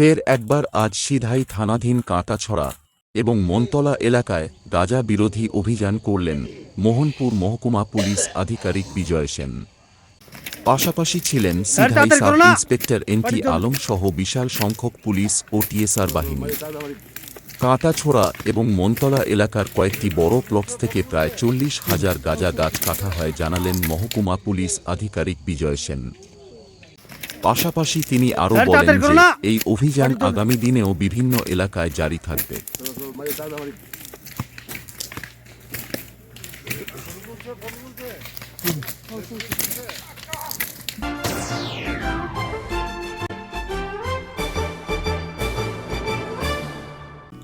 ফের একবার আজ সিধাই থানাধীন কাঁটাছড়া এবং মনতলা এলাকায় গাজা বিরোধী অভিযান করলেন মোহনপুর মহকুমা পুলিশ আধিকারিক বিজয় সেন। পাশাপাশি ছিলেন সিধাই sub inspector N T Alam সহ বিশাল সংখ্যক পুলিশ ও টিএসআর বাহিনী। কাঁটাছোড়া এবং মনতলা এলাকার কয়েকটি বড় প্লটস থেকে প্রায় চল্লিশ হাজার গাজা গাছ কাটা হয় জানালেন মহকুমা পুলিশ আধিকারিক বিজয় সেন। পাশাপাশি তিনি আরও বলেন যে এই অভিযান আগামী দিনেও বিভিন্ন এলাকায় জারি থাকবে।